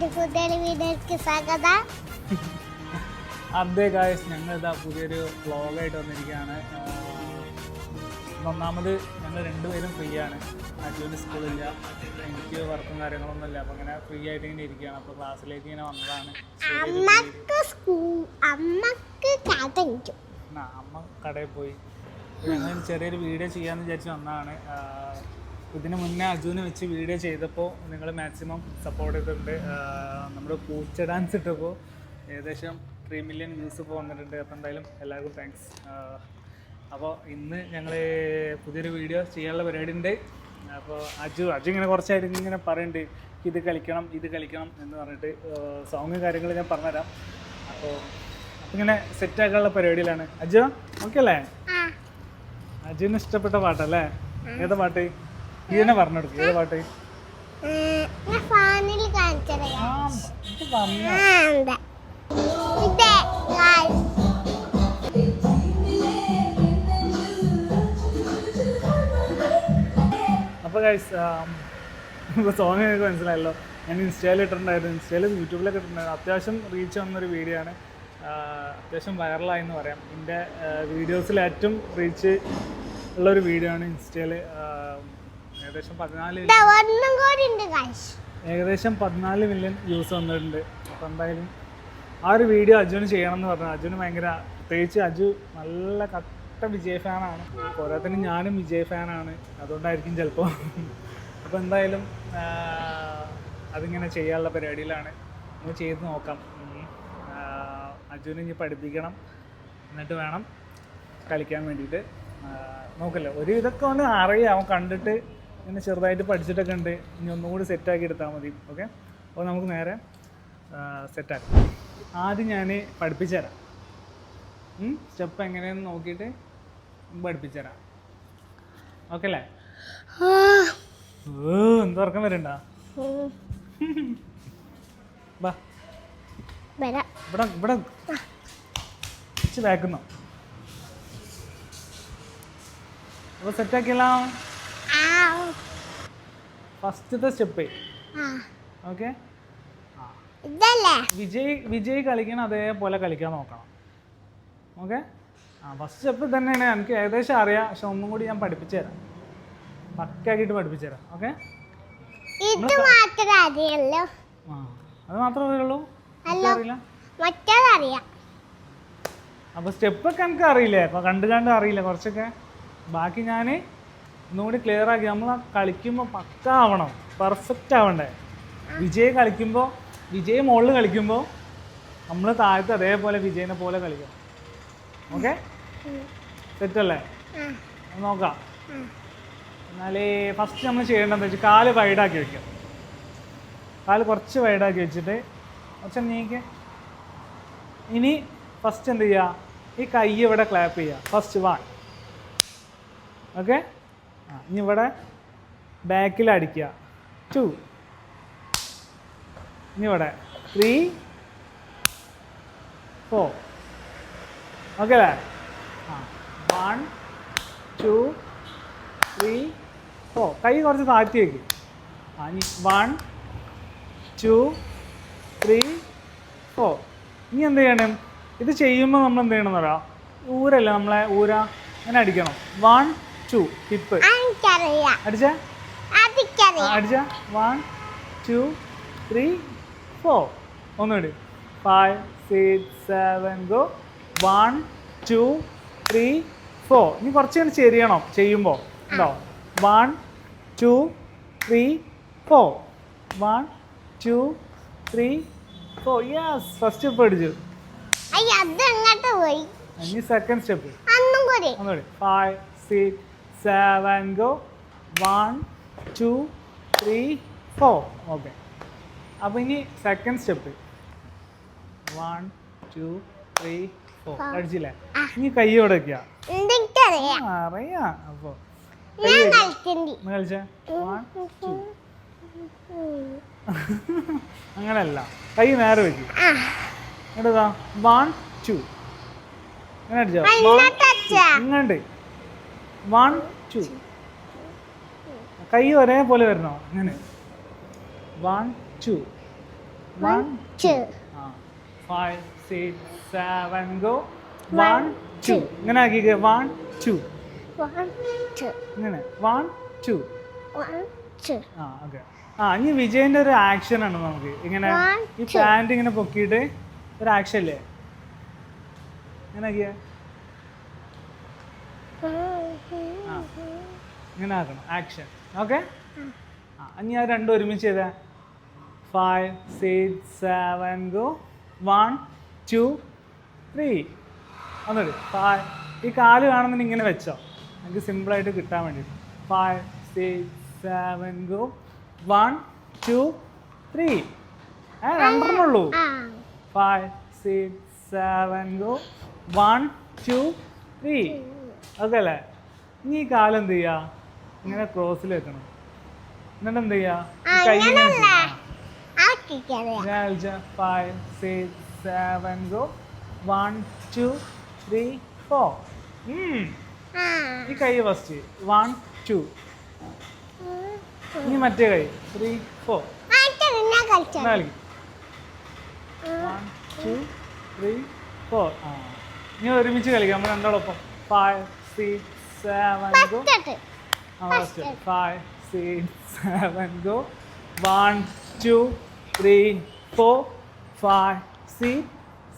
ഒരു പുതിയൊരു വീഡിയോക്ക് സ്വാഗതം. അതെ ഗായസ് ഞങ്ങൾ ഇതാ പുതിയൊരു വ്ളോഗായിട്ട് വന്നിരിക്കുകയാണ്. ഒന്നാമത് ഞങ്ങൾ രണ്ടുപേരും ഫ്രീ ആണ്. അജുവിന് സ്കൂളില്ല എനിക്ക് വർക്കും കാര്യങ്ങളൊന്നും ഇല്ല. അപ്പം അങ്ങനെ ഫ്രീ ആയിട്ട് ഇങ്ങനെ ഇരിക്കുകയാണ്. അപ്പോൾ ക്ലാസ്സിലേക്ക് ഇങ്ങനെ വന്നതാണ്. അമ്മ കടയിൽ പോയി. ഞങ്ങൾ ചെറിയൊരു വീഡിയോ ചെയ്യാമെന്ന് വിചാരിച്ച് വന്നതാണ്. ഇതിന് മുന്നേ അജുവിന് വെച്ച് വീഡിയോ ചെയ്തപ്പോൾ നിങ്ങൾ മാക്സിമം സപ്പോർട്ട് ചെയ്തിട്ടുണ്ട്. നമ്മുടെ പൂച്ച ഡാൻസ് ഇട്ടപ്പോൾ ഏകദേശം ത്രീ മില്യൺ വ്യൂസ് ഇപ്പോൾ വന്നിട്ടുണ്ട്. അപ്പോൾ എന്തായാലും എല്ലാവർക്കും താങ്ക്സ് അപ്പോൾ ഇന്ന് ഞങ്ങൾ പുതിയൊരു വീഡിയോ ചെയ്യാനുള്ള പരിപാടി ഉണ്ട്. അപ്പോൾ അജു അജു ഇങ്ങനെ കുറച്ചായിട്ട് ഇങ്ങനെ പറയുന്നുണ്ട് ഇത് കളിക്കണം ഇത് കളിക്കണം എന്ന് പറഞ്ഞിട്ട് സോങ് കാര്യങ്ങൾ ഞാൻ പറഞ്ഞുതരാം. അപ്പോൾ ഇങ്ങനെ സെറ്റ് ആക്കാനുള്ള പരിപാടിയിലാണ്. അജു ഓക്കെ അല്ലേ? അജുവിന് ഇഷ്ടപ്പെട്ട പാട്ടല്ലേ? ഏതാ പാട്ട്? ഈ തന്നെ ഏതാ പാട്ട്? അപ്പോൾ ഗൈസ് ഇപ്പോൾ സോങ് എനിക്ക് മനസ്സിലായല്ലോ. ഞാൻ ഇൻസ്റ്റയിൽ ഇട്ടിട്ടുണ്ടായിരുന്നു. ഇൻസ്റ്റയിൽ യൂട്യൂബിലൊക്കെ ഇട്ടിട്ടുണ്ടായിരുന്നു. അത്യാവശ്യം റീച്ച് വന്നൊരു വീഡിയോ ആണ്. അത്യാവശ്യം വൈറലായി എന്ന് പറയാം. എന്റെ വീഡിയോസിൽ ഏറ്റവും റീച്ച് ഉള്ളൊരു വീഡിയോ ആണ് ഇൻസ്റ്റയിൽ. ഏകദേശം പതിനാല് ഒന്നും കൂടി ഉണ്ട് guys. ഏകദേശം പതിനാല് മില്യൺ വ്യൂസ് വന്നിട്ടുണ്ട്. അപ്പോൾ എന്തായാലും ആ ഒരു വീഡിയോ അജുവിന് ചെയ്യണം എന്ന് പറഞ്ഞു. അജുവിന് ഭയങ്കര പ്രത്യേകിച്ച് അജു നല്ല കട്ട വിജയ് ഫാനാണ് പോരാത്തിന് ഞാനും വിജയ് ഫാനാണ് അതുകൊണ്ടായിരിക്കും ചിലപ്പോൾ അപ്പോൾ എന്തായാലും ആ, അതിങ്ങനെ ചെയ്യാനുള്ള പരിപാടിയിലാണ്. നമ്മൾ ചെയ്ത് നോക്കാം. ഉം. ആ, അജുവിനെ ഇനി പഠിപ്പിക്കണം. എന്നിട്ട് വേണം കളിക്കാൻ വേണ്ടിയിട്ട്. ആ, നോക്കല്ലോ. ഒരു ഇതൊക്കെ ഒന്ന് അറിയാം. അവൻ കണ്ടിട്ട് ഇങ്ങനെ ചെറുതായിട്ട് പഠിച്ചിട്ടൊക്കെ ഉണ്ട്. ഇനി ഒന്നുകൂടി സെറ്റാക്കി എടുത്താൽ മതി. ഓക്കെ അപ്പോൾ നമുക്ക് നേരെ സെറ്റാക്കാം ആദ്യം ഞാൻ പഠിപ്പിച്ചു തരാം. സ്റ്റെപ്പ് എങ്ങനെയെന്ന് നോക്കിയിട്ട് പഠിപ്പിച്ചു തരാം. ഓക്കെ അല്ലേ? എന്ത് ഉറക്കം വരണ്ട? ഇവിടെ ഇവിടെ. ഇച്ച് ബാക്കുന്നോ അപ്പോൾ സെറ്റാക്കിയല്ലോ ഫസ്റ്റത്തെ സ്റ്റെപ്പ്. ഓക്കെ? വിജയ് വിജയ് കളിക്കണം അതേപോലെ കളിക്കാൻ നോക്കണം. ഓക്കെ? ആ ഫസ്റ്റ് സ്റ്റെപ്പ് തന്നെയാണ്. എനിക്ക് ഏകദേശം അറിയാം. പക്ഷെ ഒന്നും കൂടി ഞാൻ പഠിപ്പിച്ചു തരാം. പക്കാക്കിയിട്ട് പഠിപ്പിച്ചു തരാം. ഓക്കെ? ഇത് മാത്രമേ ആ അത് മാത്രമേ അറിയുള്ളൂ? അപ്പൊ അറിയില്ല മറ്റേതറിയാം അപ്പോൾ സ്റ്റെപ്പൊക്കെ എനിക്ക് അറിയില്ലേ? അപ്പോൾ കണ്ട് കണ്ട് അറിയില്ല കുറച്ചൊക്കെ. ബാക്കി ഞാൻ ഒന്നുകൂടി ക്ലിയർ ആക്കി. നമ്മൾ കളിക്കുമ്പോൾ പക്ക ആവണം. പെർഫെക്റ്റ് ആവണ്ടേ. വിജയ് കളിക്കുമ്പോൾ വിജയ് മുകളിൽ കളിക്കുമ്പോൾ നമ്മൾ താഴത്ത് അതേപോലെ വിജയനെ പോലെ കളിക്കണം. ഓക്കെ തെറ്റല്ലേ? സെറ്റല്ലേ നോക്കാം. എന്നാലേ ഫസ്റ്റ് നമ്മൾ ചെയ്യേണ്ടതെന്ന് വെച്ചാൽ കാൽ വൈഡാക്കി വെക്കാം. കാൽ കുറച്ച് വൈഡാക്കി വെച്ചിട്ട് കുറച്ച് നീക്ക്. ഇനി ഫസ്റ്റ് എന്ത് ചെയ്യുക ഈ കൈ ഇവിടെ ക്ലാപ്പ് ചെയ്യുക ഫസ്റ്റ് വൺ ഓക്കെ ഇനി ഇവിടെ ബാക്കിൽ അടിക്കുക. ടു ഇനി ഇവിടെ ത്രീ ഫോർ ഓക്കെ അല്ലേ? ആ വൺ ടു ത്രീ ഫോർ കൈ കുറച്ച് താഴ്ത്തി വയ്ക്കും ആ ഇനി വൺ ടു ത്രീ ഫോർ ഇനി എന്ത് ചെയ്യണം? ഇത് ചെയ്യുമ്പോൾ നമ്മൾ എന്ത് ചെയ്യണം എന്ന് പറയാം? ഊരല്ല നമ്മളെ ഊര? അങ്ങനെ അടിക്കണം. വൺ ടു ഹിപ്പ് എനിക്കറിയാം അടിച്ച? വൺ ടു ത്രീ ഫോർ ഒന്നുകൂടി five six seven go one two three four ഇനി കുറച്ച് ഇങ്ങനെ ചെരിയണം ചെയ്യുമ്പോൾ ഉണ്ടോ one two three four one two three four yes first step അടിച്ചു. ഇനി സെക്കൻഡ് സ്റ്റെപ്പ് ഒന്നുകൂടി five six seven go one two three four okay അപ്പോൾ ഇനി second step one two three four. അടിച്ചില്ലേ. ഇനി കൈ കൊടുക്കുക അറിയാം. അപ്പോൾ കളിച്ചേ? വൺ ടു അങ്ങനെയല്ല കൈ നേരെ വെക്കും. എടുക്കാം വൺ ടു അങ്ങനെ അടിച്ചോ. ഇങ്ങോട്ട് വൺ ടു കൈ ഒരേപോലെ വരണോ? അങ്ങനെ one two one two five six seven go one two ഇങ്ങനെ ആക്കി വൺ ടു വൺ ടു ഇങ്ങനെ. വൺ ടു വൺ ടു ആ ഓക്കെ. ആ ഇനി വിജയന്റെ ഒരു ആക്ഷൻ ആണ് നമുക്ക്. ഇങ്ങനെ ഈ. പാന്റ് ഇങ്ങനെ പൊക്കിയിട്ട് ഒരു ആക്ഷൻ അല്ലേ ഇങ്ങനെ ആക്കിയേ. ആ ഇങ്ങനെ ആക്കണം ആക്ഷൻ ഓക്കെ ആ ഇനി ആ രണ്ടും ഒരുമിച്ച് ചെയ്താ. Five six seven go one two three ഒന്നുകൂടി. ഫൈവ് ഈ കാൽ കാണുന്നതിന് ഇങ്ങനെ വെച്ചോ. നമുക്ക് സിമ്പിളായിട്ട് കിട്ടാൻ വേണ്ടിയിട്ട്. Five six seven go one two three ഏ രണ്ടെണ്ണുള്ളൂ five six seven go one two three okay അല്ലേ? ഇനി ഈ കാലം എന്ത് ചെയ്യുക ഇങ്ങനെ ക്രോസിൽ വെക്കണം. എന്നിട്ട് എന്ത് ചെയ്യുക ഈ കൈ ഇങ്ങനെ ഇങ്ങനല്ല. വെച്ച്. ആക്കിക്കറിയാം ഞാൻ കളിച്ച five six seven go one two three four ഈ കൈ ഫസ്റ്റ് വൺ ടു ഇനി മറ്റേ കൈ. ത്രീ ഫോർ കളിക്കും? വൺ ടു ത്രീ ഫോർ ആ. ഇനി ഒരുമിച്ച് കളിക്കാം. നമ്മൾ രണ്ടോടൊപ്പം five six seven go five six seven go one two three four five six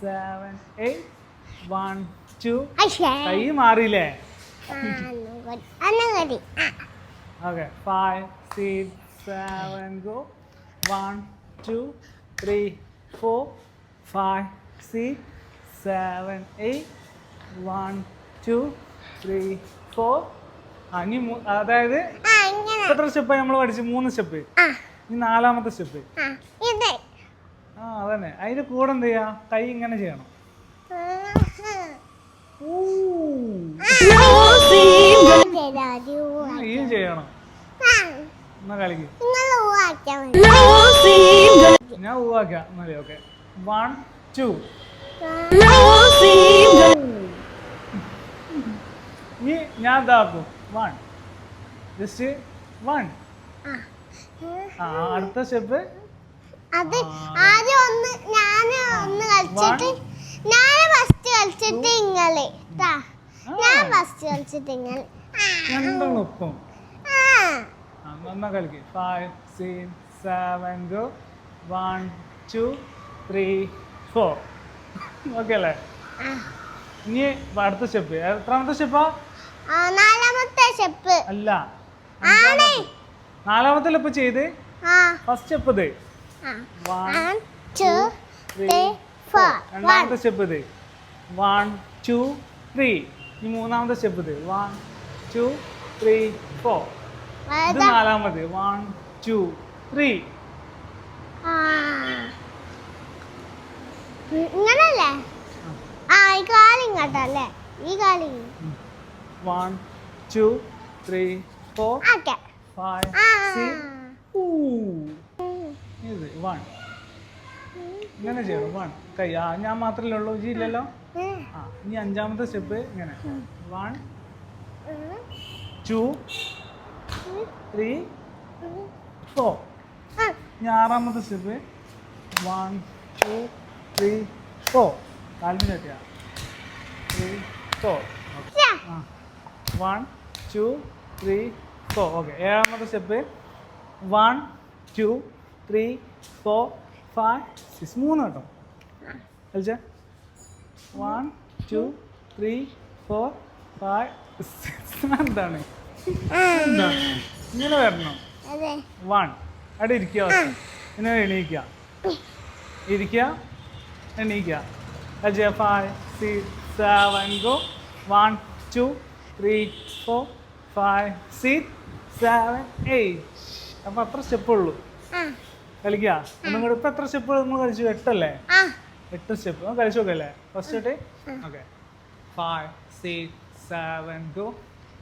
seven eight one two കൈ മാറിയില്ലേ? Okay five six seven go one two three four five six seven eight one two three four ഇനി അതായത് എത്ര step നമ്മൾ പഠിച്ചു? മൂന്ന് step ഇനി നാലാമത്തെ സ്റ്റെപ്പ് ആ അതന്നെ. അതിന്റെ കൂടെ എന്ത് ചെയ്യാ? കൈ ഇങ്ങനെ ചെയ്യണം. ഈ ചെയ്യണം. എന്നാ കളിക്ക്. ഞാൻ ഊവാക്കാം എന്നാലേ ഓക്കെ. വൺ ടു ഈ ഞാൻ ഇതാക്കും. വൺ ജസ്റ്റ് വൺ ആ. അടുത്ത സ്റ്റെപ്പ് അത് ആദ്യം ഒന്ന് ഞാൻ ഒന്ന് കളിച്ചിട്ട് ഞാൻ ഫസ്റ്റ് കളിച്ചിട്ട് ഇങ്ങൾ. ഞാൻ ഫസ്റ്റ് കളിച്ചിട്ട് ഇങ്ങൾ. രണ്ടെണ്ണം ഒപ്പം എന്നാ കളിക്ക്. Five six seven go one two three four okay അല്ലേ? ഇനി അടുത്ത സ്റ്റെപ്പ് എത്രാമത്തെ സ്റ്റെപ്പാ നാലാമത്തെ സ്റ്റെപ്പ്. അല്ല. നാലാമത്തെ സ്റ്റെപ്പ് ചെയ്ത്? ആ. ഫസ്റ്റ് സ്റ്റെപ്പ് ഇത്. രണ്ടാമത്തെ സ്റ്റെപ്പ് ഇത്. വൺ ടു ത്രീ ഈ മൂന്നാമത്തെ സ്റ്റെപ്പ് ഇത്. വൺ ടു ത്രീ ഫോർ ഇത് നാലാമത്. വൺ ടു ത്രീ ഇങ്ങനല്ലേ? ആ. ഈ കാലി ഇങ്ങോട്ടല്ലേ ഈ കാലി one two three four okay five ആ സിക്സ് ഇത് വൺ ഇങ്ങനെ ചെയ്യണം. വൺ കൈ. ആ ഞാൻ മാത്രമല്ലേ ഉള്ളൂ? ജി ഇല്ലല്ലോ? ആ ഇനി അഞ്ചാമത്തെ സ്റ്റെപ്പ് ഇങ്ങനെ. വൺ ടു ത്രീ ഫോർ ഇനി ആറാമത്തെ step one two three four കാലിന് ചട്ടിയാ three four one two three four okay ഏഴാമത്തെ step one two three four five six മൂന്ന് കേട്ടോ. കളിച്ചേ one two three four five six എന്താണ്? എന്താ? ഇങ്ങനെ വരണം. അതെ. വൺ അവിടെ ഇരിക്കുക ഇങ്ങനെ എണീക്കുക. ഇരിക്കുക. എണീക്കുക. Ajaya five six seven go one two three four five six seven eight അപ്പൊ അത്ര സ്റ്റെപ്പ് ഉള്ളൂ. കളിക്കാ? ഒന്നും കൂടെ ഇപ്പം എത്ര സ്റ്റെപ്പ് നമ്മൾ കളിച്ചു? എട്ടല്ലേ? എട്ട് സ്റ്റെപ്പ് കളിച്ചു നോക്കല്ലേ? ഫസ്റ്റ് തൊട്ട് okay five six seven two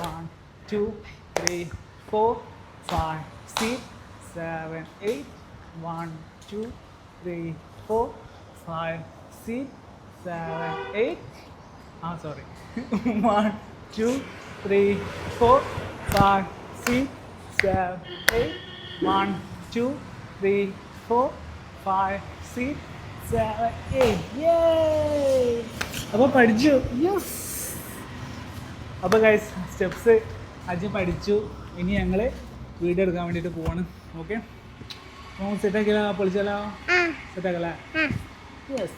one two three four five six seven eight one two three four five six seven eight ആ sorry one two three four five six seven eight one two three four five six seven eight അപ്പോൾ പഠിച്ചു. Yes അപ്പോൾ guys steps Aji പഠിച്ചു. ഇനി ഞങ്ങൾ video എടുക്കാൻ വേണ്ടിയിട്ട് പോവാണ്. ഓക്കെ അപ്പോൾ സെറ്റാക്കിയാലോ പൊളിച്ചാലോ? സെറ്റാക്കല്ലേ യെസ്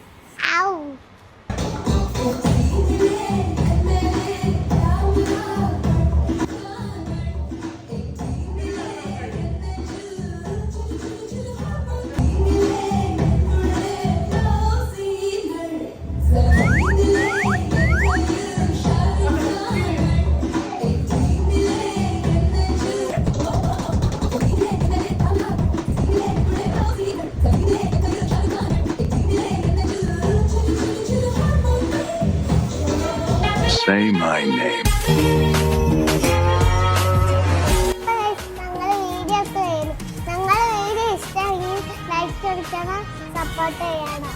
സപ്പോർട്ട് ചെയ്യണം.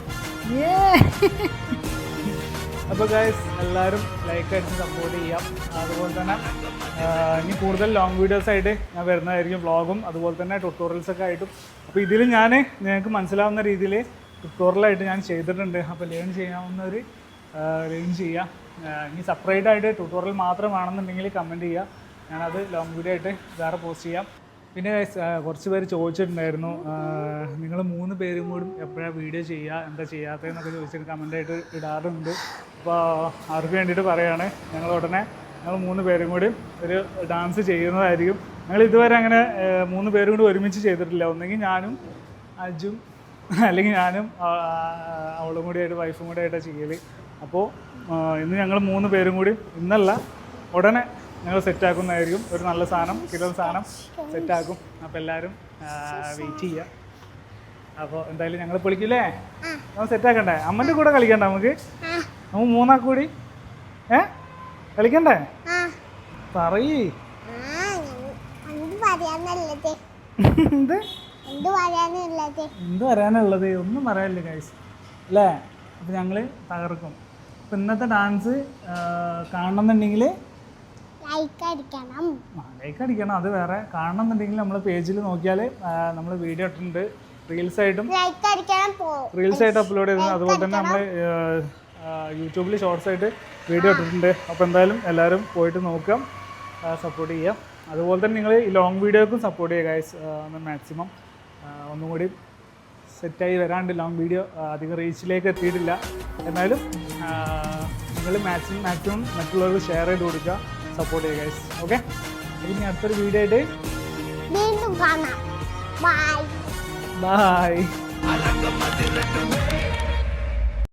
അപ്പോൾ ഗൈസ് എല്ലാവരും ലൈക്ക് അടിച്ച് സപ്പോർട്ട് ചെയ്യാം. അതുപോലെ തന്നെ ഇനി കൂടുതൽ ലോങ് വീഡിയോസ് ആയിട്ട് ഞാൻ വരുന്നതായിരിക്കും വ്ളോഗും അതുപോലെ തന്നെ ട്യൂട്ടോറിയൽസ് ഒക്കെ ആയിട്ടും. അപ്പോൾ ഇതിൽ ഞാൻ നിങ്ങൾക്ക് മനസ്സിലാവുന്ന രീതിയിൽ ട്യൂട്ടോറിയലായിട്ട് ഞാൻ ചെയ്തിട്ടുണ്ട്. അപ്പോൾ ലേൺ ചെയ്യാവുന്നവർ ലേൺ ചെയ്യുക ആ, ഇനി സെപ്പറേറ്റ് ആയിട്ട് ട്യൂട്ടോറിയൽ മാത്രം വേണമെന്നുണ്ടെങ്കിൽ കമന്റ് ചെയ്യുക ഞാനത് ലോങ് വീഡിയോ ആയിട്ട് വേറെ പോസ്റ്റ് ചെയ്യാം. പിന്നെ കുറച്ച് പേര് ചോദിച്ചിട്ടുണ്ടായിരുന്നു. നിങ്ങൾ മൂന്ന് പേരും കൂടി എപ്പോഴാണ് വീഡിയോ ചെയ്യുക? എന്താ ചെയ്യാത്തതെന്നൊക്കെ ചോദിച്ചിട്ട് കമന്റായിട്ട് ഇടാറുണ്ട്. അപ്പോൾ അവർക്ക് വേണ്ടിയിട്ട് പറയുകയാണ് ഞങ്ങൾ ഉടനെ ഞങ്ങൾ മൂന്ന് പേരും കൂടി ഒരു ഡാൻസ് ചെയ്യുന്നതായിരിക്കും. ഞങ്ങൾ ഇതുവരെ അങ്ങനെ മൂന്ന് പേരും കൂടി ഒരുമിച്ച് ചെയ്തിട്ടില്ല. ഒന്നെങ്കിൽ ഞാനും അജും അല്ലെങ്കിൽ ഞാനും അവളും കൂടി ആയിട്ട് വൈഫും കൂടി ആയിട്ടാണ് ചെയ്യൽ അപ്പോൾ ഇന്ന് ഞങ്ങൾ മൂന്ന് പേരും കൂടി ഇന്നല്ല ഉടനെ ഞങ്ങൾ സെറ്റാക്കുന്നതായിരിക്കും. ഒരു നല്ല സാധനം കിലോ സാധനം സെറ്റാക്കും. അപ്പോൾ എല്ലാവരും വെയിറ്റ് ചെയ്യുക അപ്പോൾ എന്തായാലും ഞങ്ങൾ പൊളിക്കില്ലേ നമ്മൾ സെറ്റാക്കണ്ടേ? അമ്മന്റെ കൂടെ കളിക്കണ്ട നമുക്ക്? നമ്മൾ മൂന്നാ കൂടി. ഏ? കളിക്കണ്ടേ? പറയ്. എന്ത് പറയാനുള്ളത്? ഒന്നും പറയാനില്ല ഗൈസ് അല്ലേ? അപ്പം ഞങ്ങൾ തകർക്കും. അപ്പോൾ ഇന്നത്തെ ഡാൻസ് കാണണമെന്നുണ്ടെങ്കിൽ ലൈക്ക് അടിക്കണം ലൈക്ക് അടിക്കണം അത് വേറെ. കാണണമെന്നുണ്ടെങ്കിൽ നമ്മൾ പേജിൽ നോക്കിയാൽ നമ്മൾ വീഡിയോ ഇട്ടിട്ടുണ്ട്. റീൽസ് ആയിട്ടും ലൈക്ക് അടിക്കണം പോ റീൽസ് ആയിട്ട് അപ്ലോഡ് ചെയ്തിട്ടുണ്ട്. അതുപോലെ തന്നെ നമ്മൾ യൂട്യൂബിൽ ഷോർട്സ് ആയിട്ട് വീഡിയോ ഇട്ടിട്ടുണ്ട്. അപ്പോൾ എന്തായാലും എല്ലാവരും പോയിട്ട് നോക്കാം സപ്പോർട്ട് ചെയ്യാം അതുപോലെ തന്നെ നിങ്ങൾ ഈ ലോങ് വീഡിയോക്കും സപ്പോർട്ട് ചെയ്യുക ഗൈസ് ഒന്ന് മാക്സിമം ഒന്നും കൂടി സെറ്റായി വരാണ്ട് ലോങ് വീഡിയോ അധികം റീച്ചിലേക്ക് എത്തിയിട്ടില്ല. എന്നാലും നിങ്ങൾ മാക്സിമം മാക്സിമം മറ്റുള്ളവർക്ക് ഷെയർ ചെയ്ത് കൊടുക്കുക. സപ്പോർട്ട് ചെയ്യുക ഗൈസ് ഓക്കെ ഇനി അടുത്തൊരു വീഡിയോ ആയിട്ട് വീണ്ടും കാണാം. Bye bye